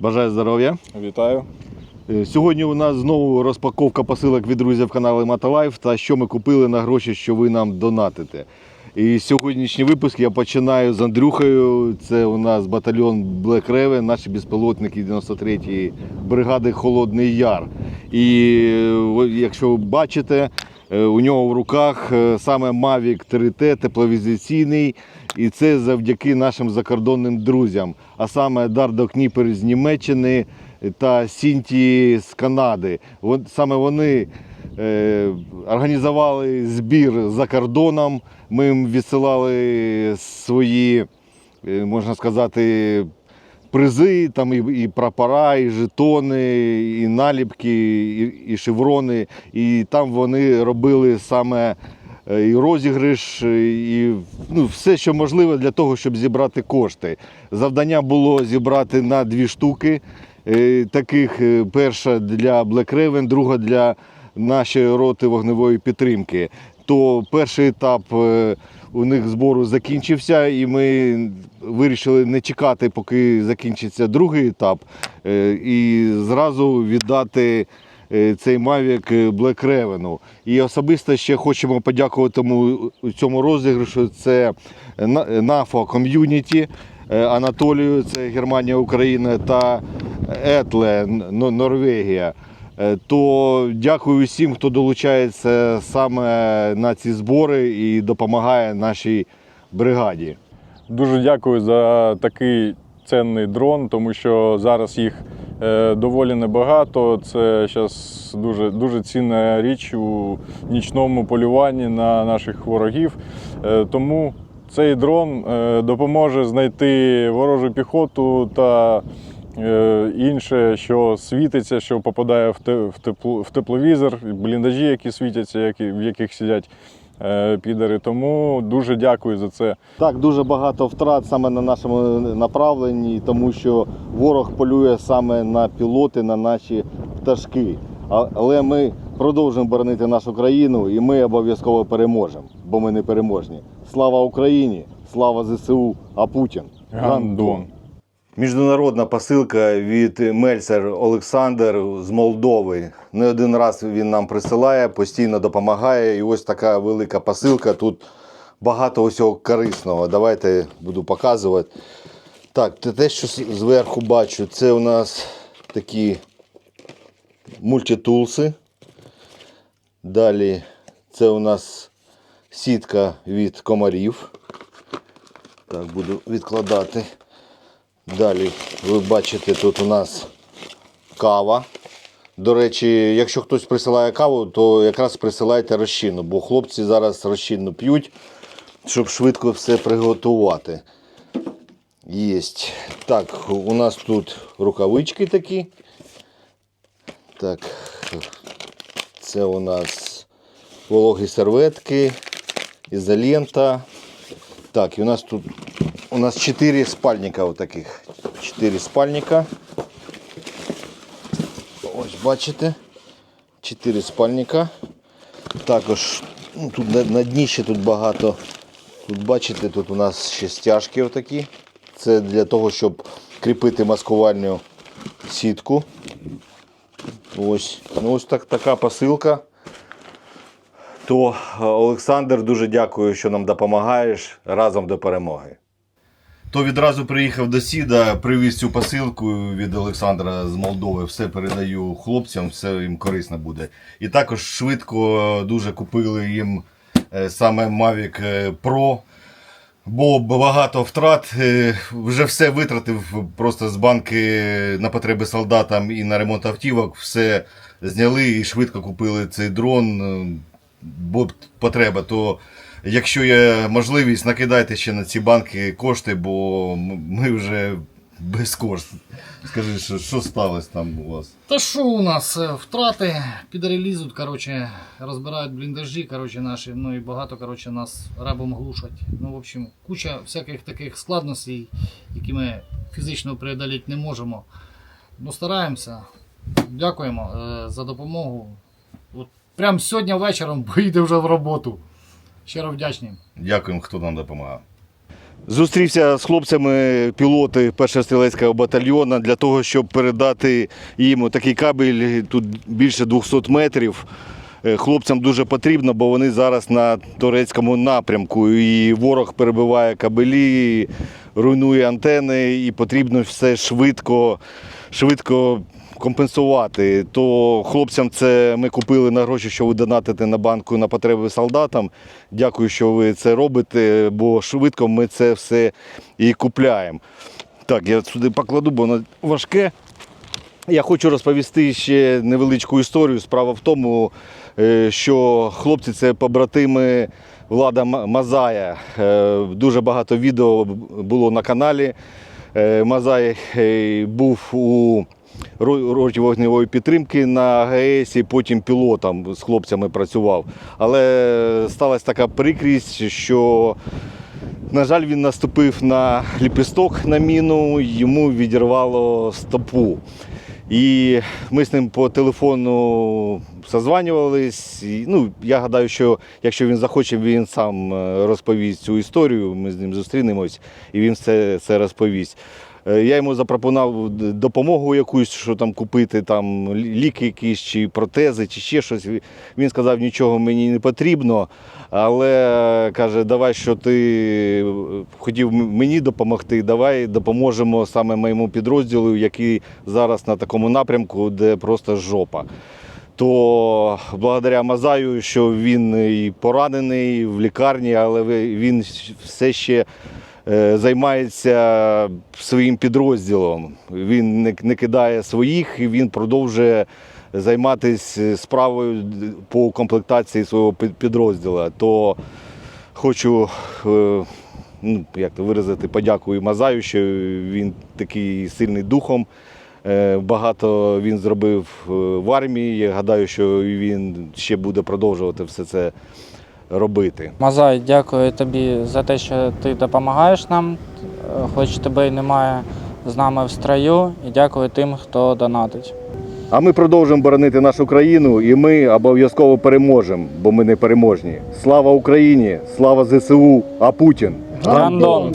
Бажаю здоров'я. Вітаю. Е, Сьогодні у нас знову розпаковка посилок від друзів каналу Мотолайф та що ми купили на гроші, що ви нам донатите. І сьогоднішній випуск я починаю з Андрюхою. Це у нас батальйон Black Raven, наші безпілотники 93-ї бригади Холодний Яр. І е, якщо ви бачите, е, у нього в руках саме Mavic 3T тепловізаційний. І це завдяки нашим закордонним друзям. А саме Дардо Кніпер з Німеччини та Сінті з Канади. Саме вони е, організували збір за кордоном. Ми їм відсилали свої, е, можна сказати, призи, там і, прапора, і жетони, і наліпки, і, шеврони. І там вони робили саме і розіграш, і ну, все, що можливе для того, щоб зібрати кошти. Завдання було зібрати на дві штуки. е, Таких е, перша для Black Raven, друга для нашої роти вогневої підтримки. То перший етап е, у них збору закінчився, і ми вирішили не чекати, поки закінчиться другий етап, е, і зразу віддати е, цей Mavic Black Raven. І особисто ще хочемо подякувати тому цьому розіграшу. Це НАФО ком'юніті. е, Анатолію, це Германія, Україна та Етле, Норвегія. Е, То дякую всім, хто долучається саме на ці збори і допомагає нашій бригаді. Дуже дякую за такий цінний дрон, тому що зараз їх е, доволі небагато. Це зараз дуже, дуже цінна річ у нічному полюванні на наших ворогів. Е, тому цей дрон е, допоможе знайти ворожу піхоту та е, інше, що світиться, що попадає в, тепло, в тепловізор, бліндажі, які світяться, в яких сидять е, підари. Тому дуже дякую за це. Так, дуже багато втрат саме на нашому направленні, тому що ворог полює саме на пілоти, на наші пташки. Але ми продовжуємо боронити нашу країну і ми обов'язково переможемо, бо ми не переможні. Слава Україні! Слава ЗСУ! А Путін! Гандон. Міжнародна посилка від Мельцер Олександр з Молдови. Не один раз він нам присилає, постійно допомагає. І ось така велика посилка. Тут багато усього корисного. Давайте буду показувати. Так, те, що зверху бачу, це у нас такі мультитулси. Далі це у нас сітка від комарів. Так, буду відкладати. Далі ви бачите, тут у нас кава. До речі, якщо хтось присилає каву, то якраз присилайте розчинну, бо хлопці зараз розчинну п'ють, щоб швидко все приготувати. Єсть. Так, у нас тут рукавички такі. Так, це у нас вологі серветки, ізолента. Так, і у нас тут у нас 4 спальника вот таких. 4 спальника. Ось бачите. 4 спальника. Також ну, тут на, на дні ще тут багато. Тут бачите, тут у нас ще стяжки отакі. Це для того, щоб кріпити маскувальну сітку. Ось. Ну, ось так, така посилка. То е, Олександр, дуже дякую, що нам допомагаєш разом до перемоги. То відразу приїхав до Сіда, привіз цю посилку від Олександра з Молдови. Все передаю хлопцям, все їм корисно буде. І також швидко дуже купили їм е, саме Mavic е, Pro. Бо багато втрат, е, вже все витратив просто з банки на потреби солдатам і на ремонт автівок. Все зняли і швидко купили цей дрон. Бо потреба, то якщо є можливість, накидайте ще на ці банки кошти, бо ми вже без коштів. Скажи, що, що сталося там у вас? Та що у нас е, втрати, підари лізуть, коротше, розбирають бліндажі, коротше, наші, ну і багато, коротше, нас рабом глушать. Ну, в общем, куча всяких таких складностей, які ми фізично преодоліти не можемо. Ну, стараємося. Дякуємо е, за допомогу. Прямо сьогодні вечором поїде вже в роботу. Щиро вдячні. Дякуємо, хто нам допомагав. Зустрівся з хлопцями пілоти першого стрілецького батальйону для того, щоб передати їм такий кабель тут більше 200 метрів. Е, Хлопцям дуже потрібно, бо вони зараз на турецькому напрямку. І ворог перебиває кабелі, руйнує антени, і потрібно все швидко, швидко компенсувати. То хлопцям це ми купили на гроші, що ви на банку на потреби солдатам. Дякую, що ви це робите, бо швидко ми це все і купляємо. Так, я сюди покладу, бо воно важке. Я хочу розповісти ще невеличку історію. Справа в тому, е, що хлопці це побратими Влада Мазая. Е, Дуже багато відео було на каналі. Е, Мазай був у роті вогневої підтримки на АГС, і потім пілотом з хлопцями працював. Але сталася така прикрість, що на жаль, він наступив на ліпісток на міну, йому відірвало стопу. І ми з ним по телефону созванювались. І, ну, я гадаю, що якщо він захоче, він сам е, розповість цю історію. Ми з ним зустрінемось і він все це розповість. Е, Я йому запропонував допомогу якусь, що там купити, там ліки якісь, чи протези, чи ще щось. Він сказав, нічого мені не потрібно, але каже, давай, що ти е, хотів мені допомогти, давай допоможемо саме моєму підрозділу, який зараз на такому напрямку, де просто жопа. То благодаря Мазаю, що він і поранений в лікарні, але він все ще займається своїм підрозділом. Він не, кидає своїх, і він продовжує займатися справою по комплектації свого під- підрозділу. То хочу е, ну, як то виразити подяку і Мазаю, що він такий сильний духом. Е, Багато він зробив е, в армії. Я гадаю, що він ще буде продовжувати все це робити. Мазай, дякую тобі за те, що ти допомагаєш нам, хоч тебе й немає з нами в строю, і дякую тим, хто донатить. А ми продовжимо боронити нашу країну, і ми обов'язково переможемо, бо ми не переможні. Слава Україні! Слава ЗСУ! А Путін! Грандон!